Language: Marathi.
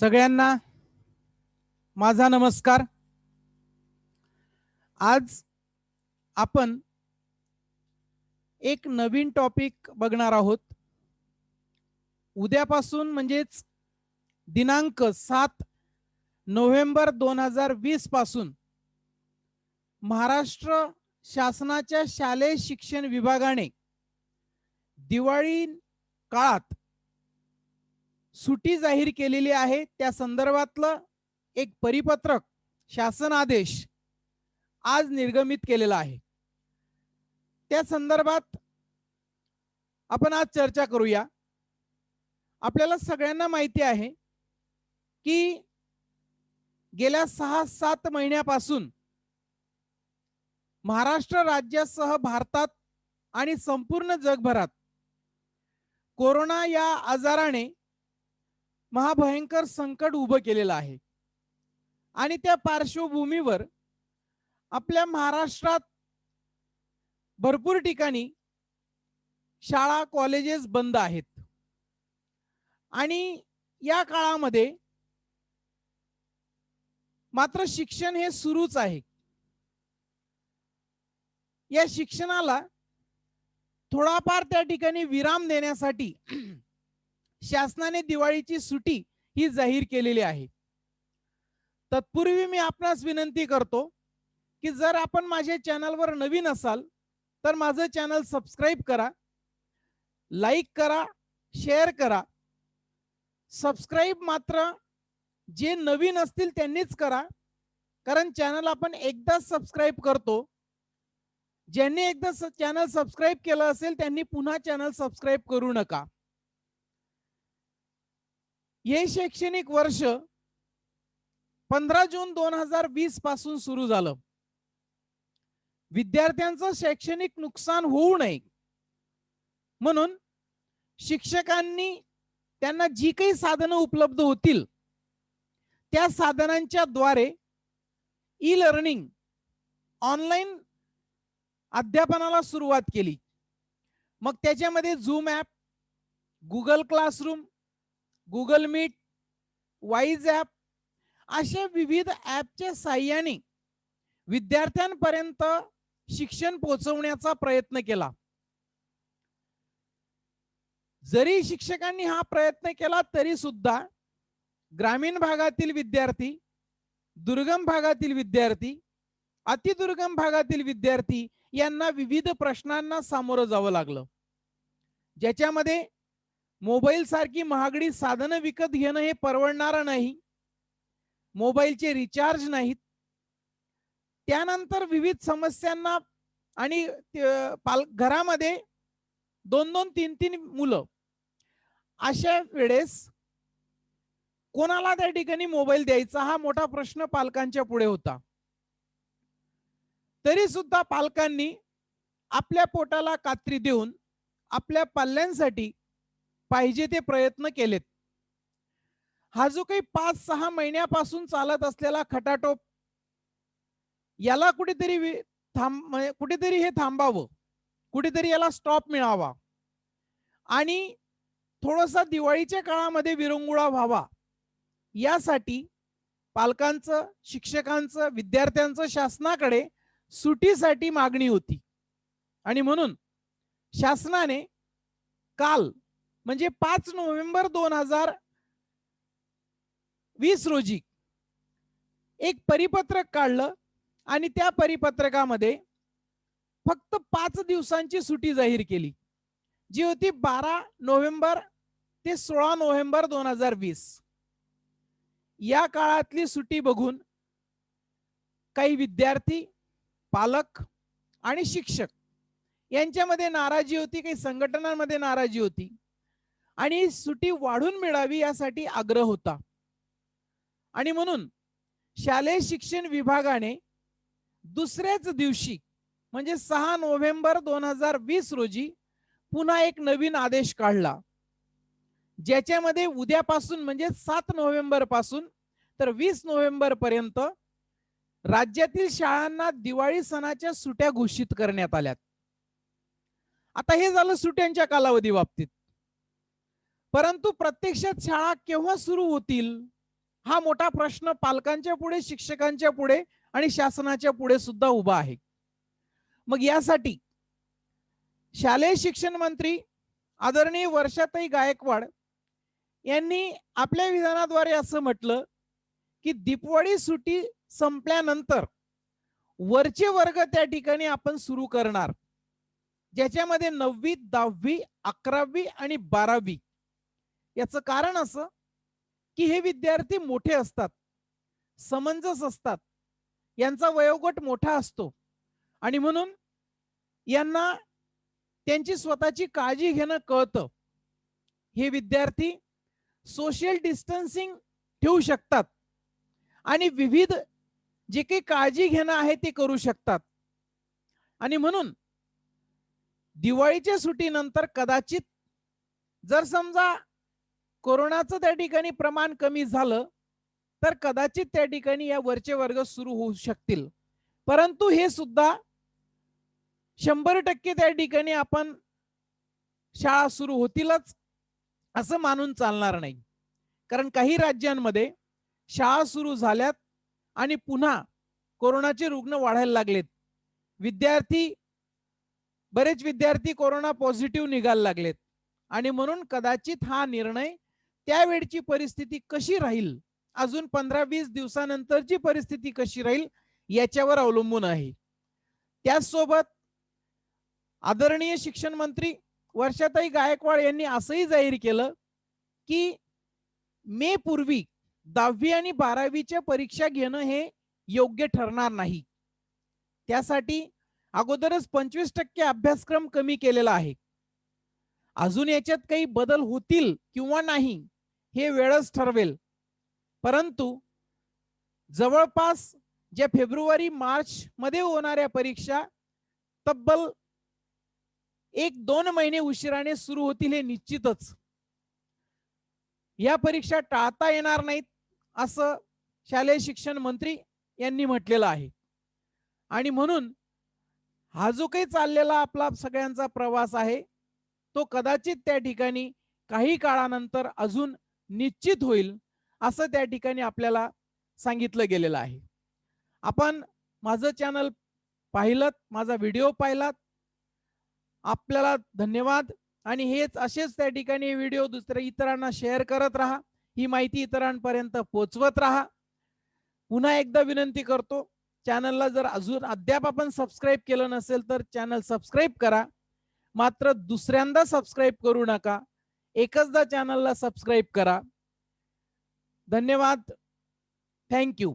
सगळ्यांना माझा नमस्कार. आज आपण एक नवीन टॉपिक बघणार आहोत. उद्यापासून म्हणजेच दिनांक सात नोव्हेंबर दोन हजार वीसपासून महाराष्ट्र शासनाच्या शालेय शिक्षण विभागाने दिवाळी काळात सुटी जाहीर केलेली आहे. त्या संदर्भातलं एक परिपत्रक शासन आदेश आज निर्गमित केलेला आहे. त्या संदर्भात आपण आज चर्चा करूया. आपल्याला सगळ्यांना माहिती आहे की गेल्या सहा सात महिन्यापासून महाराष्ट्र राज्यासह भारतात आणि संपूर्ण जगभरात कोरोना या आजाराने महाभयंकर संकट उभं केलेलं आहे. आणि त्या पार्श्वभूमीवर आपल्या महाराष्ट्रात भरपूर ठिकाणी शाळा कॉलेजेस बंद आहेत. आणि या काळामध्ये मात्र शिक्षण हे सुरूच आहे. या शिक्षणाला थोडाफार त्या ठिकाणी विराम देण्यासाठी शासनाने दिवाळीची सुटी ही जाहीर केलेली आहे. तत्पूर्वी मी आपणास विनंती करतो की जर आपण माझ्या चॅनलवर नवीन असाल तर माझं चॅनल सबस्क्राईब करा लाईक करा शेअर करा. सबस्क्राईब मात्र जे नवीन असतील त्यांनीच करा कारण चॅनल आपण एकदाच सबस्क्राईब करतो. ज्यांनी एकदा चॅनल सबस्क्राईब केलं असेल त्यांनी पुन्हा चॅनल सबस्क्राईब करू नका. हे शैक्षणिक वर्ष पंधरा जून दोन हजार वीसपासून सुरू झालं. विद्यार्थ्यांचं शैक्षणिक नुकसान होऊ नये. म्हणून शिक्षकांनी त्यांना जी काही साधनं उपलब्ध होतील त्या साधनांच्या द्वारे ई लर्निंग ऑनलाईन अध्यापनाला सुरुवात केली. मग त्याच्यामध्ये Zoom app Google classroom Google Meet wise app अशा विविध ॲपच्या साह्याने विद्यार्थ्यांपर्यंत शिक्षण पोहोचवण्याचा प्रयत्न केला. जरी शिक्षकांनी हा प्रयत्न केला तरी सुद्धा ग्रामीण भागातील विद्यार्थी दुर्गम भागातील विद्यार्थी अतिदुर्गम भागातील विद्यार्थी यांना विविध प्रश्नांना सामोरं जावं लागलं. ज्याच्यामध्ये मोबाईल सारखी महागडी साधनं विकत घेणं हे परवडणारं नाही. मोबाईलचे रिचार्ज नाहीत. त्यानंतर विविध समस्यांना आणि पाल घरामध्ये दोन दोन तीन तीन मुलं. अशा वेळेस कोणाला त्या ठिकाणी मोबाईल द्यायचा? हा मोठा प्रश्न पालकांच्या पुढे होता. तरी सुद्धा पालकांनी आपल्या पोटाला कात्री देऊन आपल्या पाल्यांसाठी पाहिजे ते प्रयत्न केलेत. हा जो काही पाच सहा महिन्यापासून चालत असलेला खटाटोप याला कुठेतरी थांब म्हणजे कुठेतरी हे थांबावं. कुठेतरी याला स्टॉप मिळावा. आणि थोडासा दिवाळीच्या काळामध्ये विरंगुळा व्हावा. यासाठी पालकांचं शिक्षकांचं विद्यार्थ्यांचं शासनाकडे सुटीसाठी मागणी होती. आणि म्हणून शासनाने काल म्हणजे पाच नोव्हेंबर दोन हजार वीस रोजी एक परिपत्रक काढलं आणि त्या परिपत्रकामध्ये फक्त पाच दिवसांची सुटी जाहीर केली जी होती बारा नोव्हेंबर ते सोळा नोव्हेंबर दोन हजार वीस. या काळातली सुटी बघून काही विद्यार्थी पालक आणि शिक्षक यांच्यामध्ये नाराजी होती काही संघटनांमध्ये नाराजी होती. आणि सुटी वाढून मिळावी यासाठी आग्रह होता. आणि म्हणून शालेय शिक्षण विभागाने दुसऱ्याच दिवशी म्हणजे सहा नोव्हेंबर दोन हजार वीस रोजी पुन्हा एक नवीन आदेश काढला. ज्याच्यामध्ये उद्यापासून म्हणजे सात नोव्हेंबरपासून तर वीस नोव्हेंबर पर्यंत राज्यातील शाळांना दिवाळी सणाच्या सुट्या घोषित करण्यात आल्यात. आता हे झालं सुट्यांच्या कालावधी बाबतीत. परंतु प्रत्यक्षात शाळा केव्हा सुरू होतील? हा मोठा प्रश्न पालकांच्या पुढे शिक्षकांच्या पुढे आणि शासनाच्या पुढे सुद्धा उभा आहे. मग यासाठी शालेय शिक्षण मंत्री आदरणीय वर्षाताई गायकवाड यांनी आपल्या विधानाद्वारे असं म्हटलं की दीपवाळी सुट्टी संपल्यानंतर वरचे वर्ग त्या ठिकाणी आपण सुरू करणार ज्याच्यामध्ये नववी दहावी अकरावी आणि बारावी याचं कारण असं की हे विद्यार्थी मोठे असतात समंजस असतात यांचा वयोगट मोठा असतो. आणि म्हणून यांना त्यांची स्वतःची काळजी घेणं कळतं. हे विद्यार्थी सोशल डिस्टन्सिंग ठेवू शकतात आणि विविध जे काही काळजी घेणं आहे ते करू शकतात. आणि म्हणून दिवाळीच्या सुट्टीनंतर कदाचित जर समजा कोरोनाचं त्या ठिकाणी प्रमाण कमी झालं तर कदाचित त्या ठिकाणी या वरचे वर्ग सुरू होऊ शकतील. परंतु हे सुद्धा शंभर टक्के त्या ठिकाणी आपण शाळा सुरू होतीलच असं मानून चालणार नाही. कारण काही राज्यांमध्ये शाळा सुरू झाल्यात आणि पुन्हा कोरोनाचे रुग्ण वाढायला लागलेत. विद्यार्थी बरेच विद्यार्थी कोरोना पॉझिटिव्ह निघायला लागलेत. आणि म्हणून कदाचित हा निर्णय त्यावेळची परिस्थिती कशी राहील? अजून पंधरा वीस दिवसानंतरची परिस्थिती कशी राहील? याच्यावर अवलंबून आहे. त्याचसोबत आदरणीय शिक्षण मंत्री वर्षाताई गायकवाड यांनी असंही जाहीर केलं की मे पूर्वी दहावी आणि बारावीच्या परीक्षा घेणं हे योग्य ठरणार नाही. त्यासाठी अगोदरच पंचवीस टक्के अभ्यासक्रम कमी केलेला आहे. अजून याच्यात काही बदल होतील किंवा नाही हे वेळच ठरवेल. परंतु जवळपास ज्या फेब्रुवारी मार्च मध्ये होणाऱ्या परीक्षा तब्बल एक दोन महिने उशिराने सुरू होतील हे निश्चितच. या परीक्षा टाळता येणार नाहीत असं शालेय शिक्षण मंत्री यांनी म्हटलेलं आहे. आणि म्हणून हा जो काही चाललेला आपला सगळ्यांचा प्रवास आहे तो कदाचित त्या ठिकाणी काही काळानंतर अजून निश्चित होईल असं त्या ठिकाणी आपल्याला सांगितलं गेलेलं आहे. आपण माझं चॅनल पाहिलं माझा व्हिडिओ पाहिलात. आपल्याला धन्यवाद. आणि हेच असेच त्या ठिकाणी व्हिडिओ दुसऱ्या इतरांना शेअर करत राहा. ही माहिती इतरांपर्यंत पोचवत राहा. पुन्हा एकदा विनंती करतो चॅनलला जर अजून अद्याप आपण सबस्क्राईब केलं नसेल तर चॅनल सबस्क्राईब करा. मात्र दुसऱ्यांदा सबस्क्राईब करू नका. एकचदा चॅनलला सबस्क्राईब करा. धन्यवाद. थँक्यू